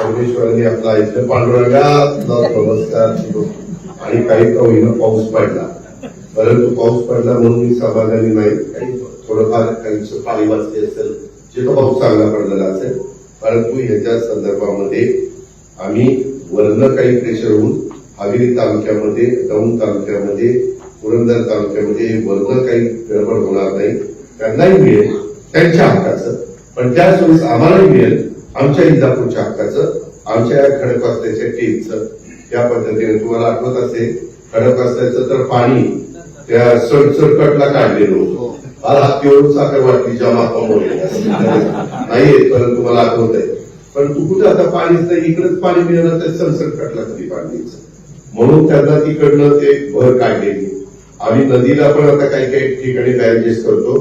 परमेश्वरांनी आपला इथं पांडुरंगा नमस्कार आणि काही का होईना पाऊस पडला परंतु पाऊस पडला म्हणून मी समाधानी नाही काही थोडंफार काही पाणी वाचले असेल जिथं पाऊस चांगला पडलेला असेल परंतु ह्याच्या संदर्भामध्ये आम्ही वरनं काही प्रेशर होऊन हावेरी तालुक्यामध्ये दौंड तालुक्यामध्ये पुरंदर तालुक्यामध्ये वरनं काही गडबड होणार नाही. त्यांनाही मिळेल त्यांच्या हक्काचं. पण त्याच वेळेस आम्हालाही मिळेल आमच्या इंदापूरच्या हक्काचं आमच्या या खडकवासल्याच्या टीमचं या पद्धतीने तुम्हाला आठवत असेल खडकवासल्याचं तर पाणी त्या सडसडकटला काढलेलं होतं. मला हात एवढून साखर वाटली जमा नाही येत परंतु मला आठवत आहे पण तू कुठे आता पाणीच नाही इकडेच पाणी मिळालं तर सडसडकटला कधी पाणी म्हणून त्यांना तिकडनं ते भर काढलेली. आम्ही नदीला पण आता काही काही ठिकाणी बॅरेजेस करतो.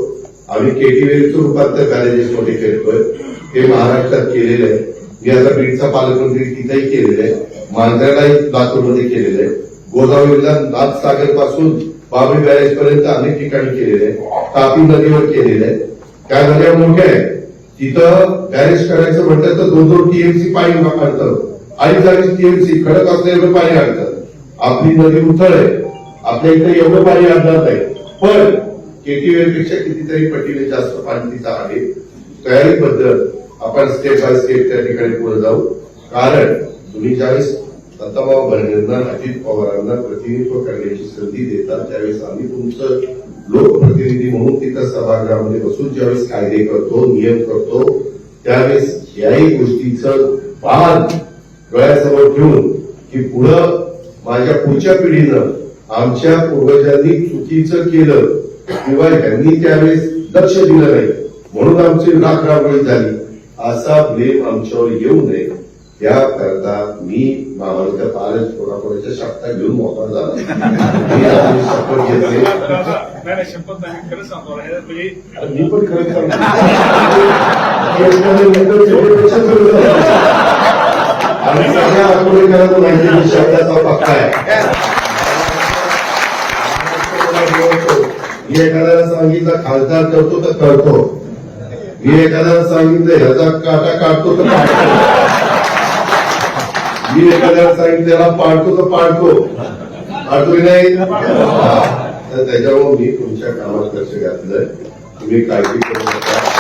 आम्ही केटीवेलचं रूपांतर कॉलेजेसमध्ये करतोय महाराष्ट्रात केलेलं आहे. मी आता बीडचा पालकमंत्री तिथेही केलेलं आहे. मांजरालाही लातूरमध्ये केलेलं आहे. गोदावरीला नाथसागरपासून बाबरी बॅरेज पर्यंत अनेक ठिकाणी केलेलं आहे. तापी नदीवर केलेलं आहे. त्या नद्या मोठ्या आहेत. तिथं बॅरेज करायचं म्हटलं तर दोन दोन टीएमसी पाणी आणतं अडीच अडीच टीएमसी खडक असलेलं पाणी आणतं. आपली नदी उथळ आहे. आपल्या इथे एवढं पाणी आणणार नाही. पण केटीवेल पेक्षा कितीतरी पटीने जास्त पाणी आहे. तयारीबद्दल आपण स्टेप बाय स्टेप त्या ठिकाणी पुढे जाऊ. कारण तुम्ही ज्यावेळेस दत्ताबाबा भरणेंना अजित पवारांना प्रतिनिधित्व करण्याची संधी देतात त्यावेळेस आम्ही तुमचं लोकप्रतिनिधी म्हणून तिथं सभागृहामध्ये बसून ज्यावेळेस कायदे करतो नियम करतो त्यावेळेस याही गोष्टीचं पान डोळ्यासमोर ठेवून की पुढं माझ्या पुढच्या पिढीनं आमच्या पूर्वजांनी चुकीचं केलं किंवा यांनी त्यावेळेस लक्ष दिलं नाही. म्हणून आमची राख रांगोळी झाली. असा ब्लेम आमच्यावर येऊ नये. याकरता मी मामाच्या पारच कोणाकोणाच्या शब्दा घेऊन मोकळा झाला. मी आपली शपथ घेतली. शपथ हे म्हणजे मी पण खरं सांगतो. आणि सगळ्या माहिती शब्दाचा पक्का आहे. मी एखाद्याला सांगितलं खासदार करतो तर करतो. मी एखाद्याला सांगितलं ह्याचा काटा काढतो तर काढतो मी एखाद्याला सांगितलं त्याला पाडतो तर पाडतो. पाठवी नाही? तर त्याच्यामुळे मी तुमच्या कामात लक्ष घातलंय. तुम्ही काळजी करू नका.